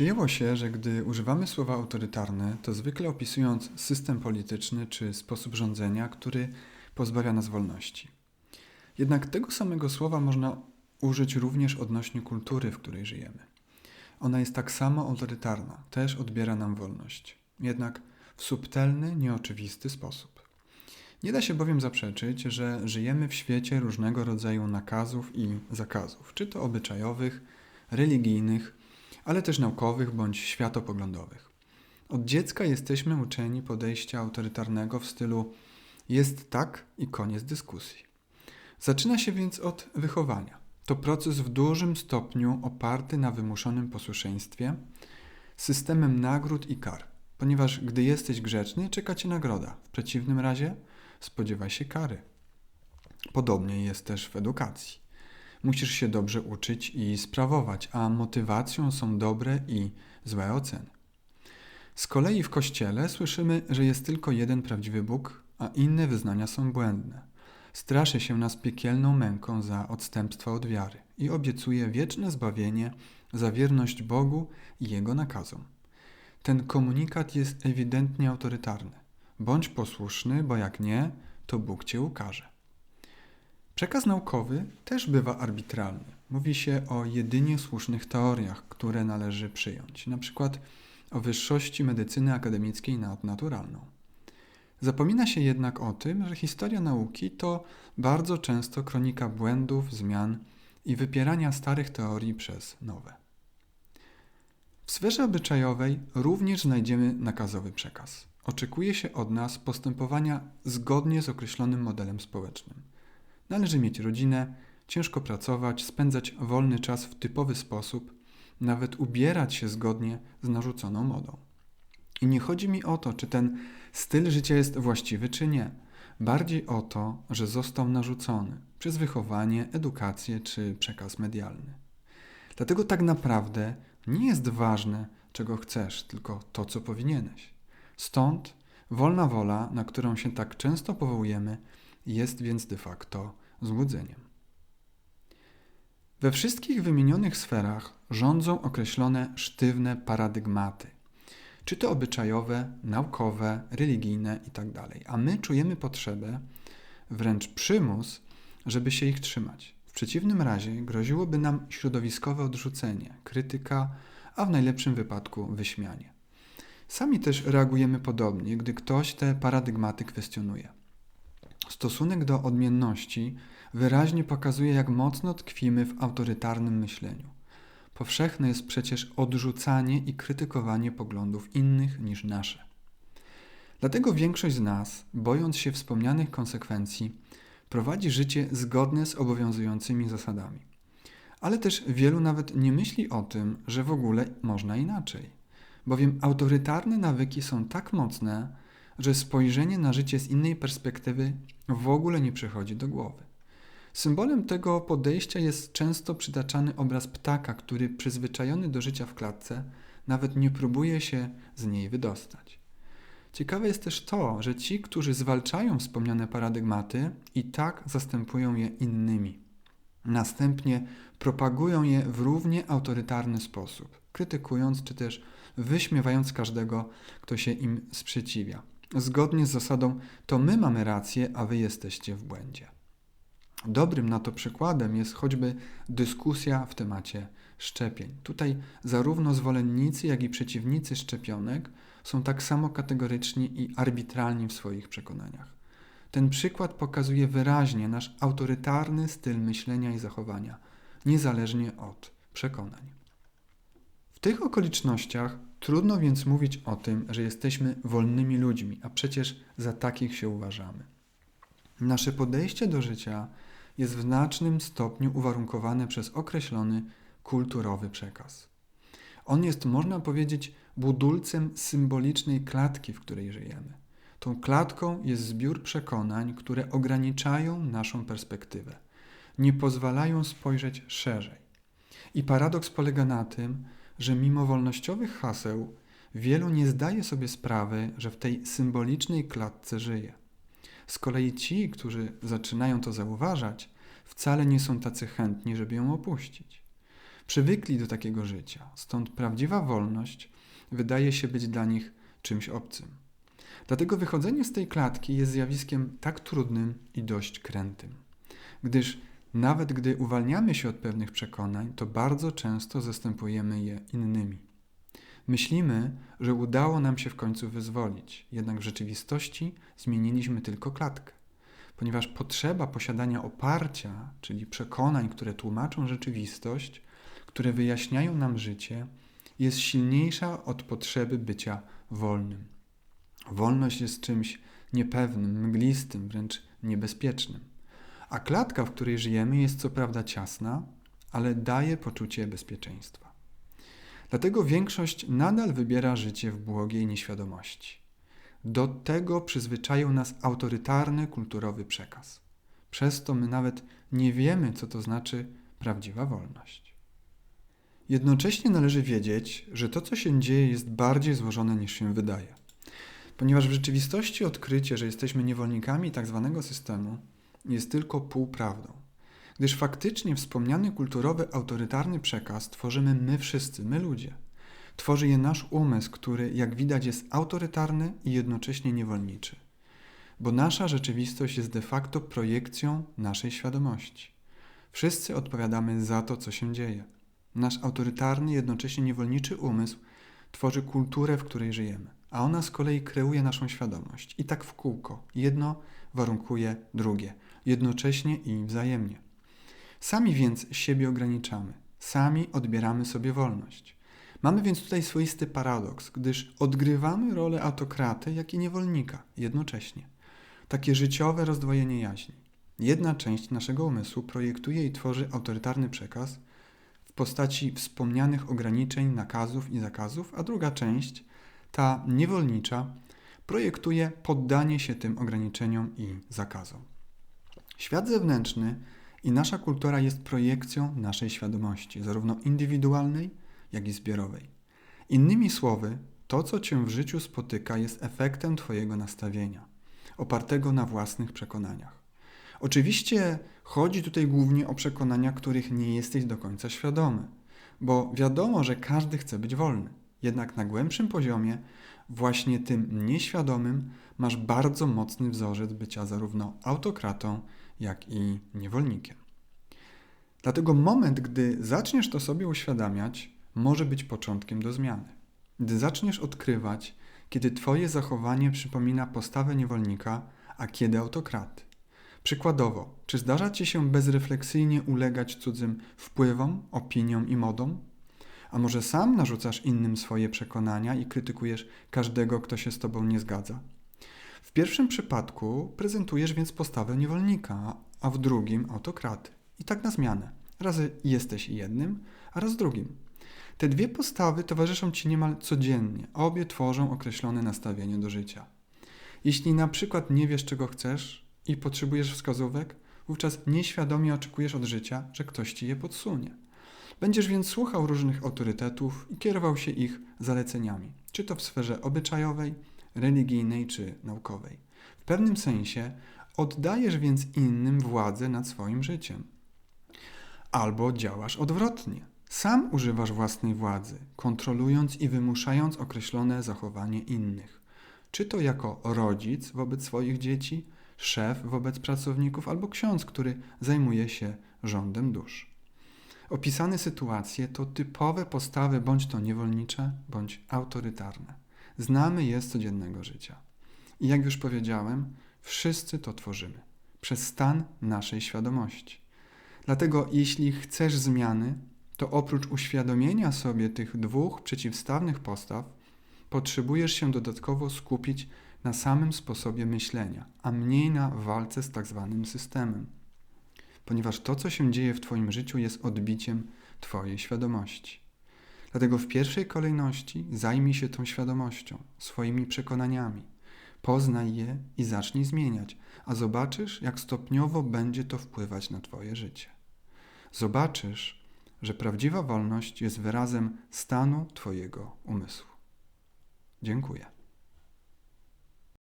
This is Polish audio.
Przyjęło się, że gdy używamy słowa autorytarne, to zwykle opisując system polityczny czy sposób rządzenia, który pozbawia nas wolności. Jednak tego samego słowa można użyć również odnośnie kultury, w której żyjemy. Ona jest tak samo autorytarna, też odbiera nam wolność, jednak w subtelny, nieoczywisty sposób. Nie da się bowiem zaprzeczyć, że żyjemy w świecie różnego rodzaju nakazów i zakazów, czy to obyczajowych, religijnych, ale też naukowych bądź światopoglądowych. Od dziecka jesteśmy uczeni podejścia autorytarnego w stylu jest tak i koniec dyskusji. Zaczyna się więc od wychowania. To proces w dużym stopniu oparty na wymuszonym posłuszeństwie, systemem nagród i kar, ponieważ gdy jesteś grzeczny, czeka cię nagroda. W przeciwnym razie spodziewaj się kary. Podobnie jest też w edukacji. Musisz się dobrze uczyć i sprawować, a motywacją są dobre i złe oceny. Z kolei w Kościele słyszymy, że jest tylko jeden prawdziwy Bóg, a inne wyznania są błędne. Straszy się nas piekielną męką za odstępstwa od wiary i obiecuje wieczne zbawienie za wierność Bogu i Jego nakazom. Ten komunikat jest ewidentnie autorytarny. Bądź posłuszny, bo jak nie, to Bóg cię ukaże. Przekaz naukowy też bywa arbitralny. Mówi się o jedynie słusznych teoriach, które należy przyjąć, na przykład o wyższości medycyny akademickiej nad naturalną. Zapomina się jednak o tym, że historia nauki to bardzo często kronika błędów, zmian i wypierania starych teorii przez nowe. W sferze obyczajowej również znajdziemy nakazowy przekaz. Oczekuje się od nas postępowania zgodnie z określonym modelem społecznym. Należy mieć rodzinę, ciężko pracować, spędzać wolny czas w typowy sposób, nawet ubierać się zgodnie z narzuconą modą. I nie chodzi mi o to, czy ten styl życia jest właściwy, czy nie. Bardziej o to, że został narzucony przez wychowanie, edukację czy przekaz medialny. Dlatego tak naprawdę nie jest ważne, czego chcesz, tylko to, co powinieneś. Stąd wolna wola, na którą się tak często powołujemy, jest więc de facto złudzeniem. We wszystkich wymienionych sferach rządzą określone sztywne paradygmaty, czy to obyczajowe, naukowe, religijne itd. Tak A my czujemy potrzebę, wręcz przymus, żeby się ich trzymać. W przeciwnym razie groziłoby nam środowiskowe odrzucenie, krytyka, a w najlepszym wypadku wyśmianie. Sami też reagujemy podobnie, gdy ktoś te paradygmaty kwestionuje. Stosunek do odmienności wyraźnie pokazuje, jak mocno tkwimy w autorytarnym myśleniu. Powszechne jest przecież odrzucanie i krytykowanie poglądów innych niż nasze. Dlatego większość z nas, bojąc się wspomnianych konsekwencji, prowadzi życie zgodne z obowiązującymi zasadami. Ale też wielu nawet nie myśli o tym, że w ogóle można inaczej. Bowiem autorytarne nawyki są tak mocne, że spojrzenie na życie z innej perspektywy w ogóle nie przychodzi do głowy. Symbolem tego podejścia jest często przytaczany obraz ptaka, który przyzwyczajony do życia w klatce nawet nie próbuje się z niej wydostać. Ciekawe jest też to, że ci, którzy zwalczają wspomniane paradygmaty, i tak zastępują je innymi. Następnie propagują je w równie autorytarny sposób, krytykując czy też wyśmiewając każdego, kto się im sprzeciwia. Zgodnie z zasadą to my mamy rację, a wy jesteście w błędzie. Dobrym na to przykładem jest choćby dyskusja w temacie szczepień. Tutaj zarówno zwolennicy, jak i przeciwnicy szczepionek są tak samo kategoryczni i arbitralni w swoich przekonaniach. Ten przykład pokazuje wyraźnie nasz autorytarny styl myślenia i zachowania, niezależnie od przekonań. W tych okolicznościach trudno więc mówić o tym, że jesteśmy wolnymi ludźmi, a przecież za takich się uważamy. Nasze podejście do życia jest w znacznym stopniu uwarunkowane przez określony kulturowy przekaz. On jest, można powiedzieć, budulcem symbolicznej klatki, w której żyjemy. Tą klatką jest zbiór przekonań, które ograniczają naszą perspektywę, nie pozwalają spojrzeć szerzej. I paradoks polega na tym, że mimo wolnościowych haseł wielu nie zdaje sobie sprawy, że w tej symbolicznej klatce żyje. Z kolei ci, którzy zaczynają to zauważać, wcale nie są tacy chętni, żeby ją opuścić. przywykli do takiego życia. Stąd prawdziwa wolność wydaje się być dla nich czymś obcym. Dlatego wychodzenie z tej klatki jest zjawiskiem tak trudnym i dość krętym, gdyż nawet gdy uwalniamy się od pewnych przekonań, to bardzo często zastępujemy je innymi. Myślimy, że udało nam się w końcu wyzwolić, jednak w rzeczywistości zmieniliśmy tylko klatkę, ponieważ potrzeba posiadania oparcia, czyli przekonań, które tłumaczą rzeczywistość, które wyjaśniają nam życie, jest silniejsza od potrzeby bycia wolnym. Wolność jest czymś niepewnym, mglistym, wręcz niebezpiecznym. A klatka, w której żyjemy, jest co prawda ciasna, ale daje poczucie bezpieczeństwa. Dlatego większość nadal wybiera życie w błogiej nieświadomości. Do tego przyzwyczaił nas autorytarny kulturowy przekaz. Przez to my nawet nie wiemy, co to znaczy prawdziwa wolność. Jednocześnie należy wiedzieć, że to, co się dzieje, jest bardziej złożone niż się wydaje. Ponieważ w rzeczywistości odkrycie, że jesteśmy niewolnikami tzw. Tak systemu, jest tylko półprawdą. Gdyż faktycznie wspomniany kulturowy, autorytarny przekaz tworzymy my wszyscy, my ludzie. Tworzy je nasz umysł, który, jak widać, jest autorytarny i jednocześnie niewolniczy. Bo nasza rzeczywistość jest de facto projekcją naszej świadomości. Wszyscy odpowiadamy za to, co się dzieje. Nasz autorytarny, jednocześnie niewolniczy umysł tworzy kulturę, w której żyjemy, a ona z kolei kreuje naszą świadomość. I tak w kółko. Jedno warunkuje drugie, jednocześnie i wzajemnie. Sami więc siebie ograniczamy, sami odbieramy sobie wolność. Mamy więc tutaj swoisty paradoks, gdyż odgrywamy rolę autokraty, jak i niewolnika jednocześnie. Takie życiowe rozdwojenie jaźni. Jedna część naszego umysłu projektuje i tworzy autorytarny przekaz w postaci wspomnianych ograniczeń, nakazów i zakazów, a druga część, ta niewolnicza, projektuje poddanie się tym ograniczeniom i zakazom. Świat zewnętrzny i nasza kultura jest projekcją naszej świadomości, zarówno indywidualnej, jak i zbiorowej. Innymi słowy, to, co cię w życiu spotyka, jest efektem Twojego nastawienia, opartego na własnych przekonaniach. Oczywiście chodzi tutaj głównie o przekonania, których nie jesteś do końca świadomy, bo wiadomo, że każdy chce być wolny. Jednak na głębszym poziomie, właśnie tym nieświadomym, masz bardzo mocny wzorzec bycia zarówno autokratą, jak i niewolnikiem. Dlatego moment, gdy zaczniesz to sobie uświadamiać, może być początkiem do zmiany. Gdy zaczniesz odkrywać, kiedy Twoje zachowanie przypomina postawę niewolnika, a kiedy autokraty. Przykładowo, czy zdarza Ci się bezrefleksyjnie ulegać cudzym wpływom, opiniom i modom? A może sam narzucasz innym swoje przekonania i krytykujesz każdego, kto się z Tobą nie zgadza? W pierwszym przypadku prezentujesz więc postawę niewolnika, a w drugim autokraty. I tak na zmianę. Raz jesteś jednym, a raz drugim. Te dwie postawy towarzyszą ci niemal codziennie. Obie tworzą określone nastawienie do życia. Jeśli na przykład nie wiesz, czego chcesz i potrzebujesz wskazówek, wówczas nieświadomie oczekujesz od życia, że ktoś ci je podsunie. Będziesz więc słuchał różnych autorytetów i kierował się ich zaleceniami, czy to w sferze obyczajowej, religijnej czy naukowej. W pewnym sensie oddajesz więc innym władzę nad swoim życiem. Albo działasz odwrotnie. Sam używasz własnej władzy, kontrolując i wymuszając określone zachowanie innych. Czy to jako rodzic wobec swoich dzieci, szef wobec pracowników, albo ksiądz, który zajmuje się rządem dusz. Opisane sytuacje to typowe postawy bądź to niewolnicze, bądź autorytarne. Znamy je z codziennego życia. I jak już powiedziałem, wszyscy to tworzymy przez stan naszej świadomości. Dlatego, jeśli chcesz zmiany, to oprócz uświadomienia sobie tych dwóch przeciwstawnych postaw, potrzebujesz się dodatkowo skupić na samym sposobie myślenia, a mniej na walce z tak zwanym systemem. Ponieważ to, co się dzieje w Twoim życiu, jest odbiciem Twojej świadomości. Dlatego w pierwszej kolejności zajmij się tą świadomością, swoimi przekonaniami. Poznaj je i zacznij zmieniać, a zobaczysz, jak stopniowo będzie to wpływać na Twoje życie. Zobaczysz, że prawdziwa wolność jest wyrazem stanu Twojego umysłu. Dziękuję.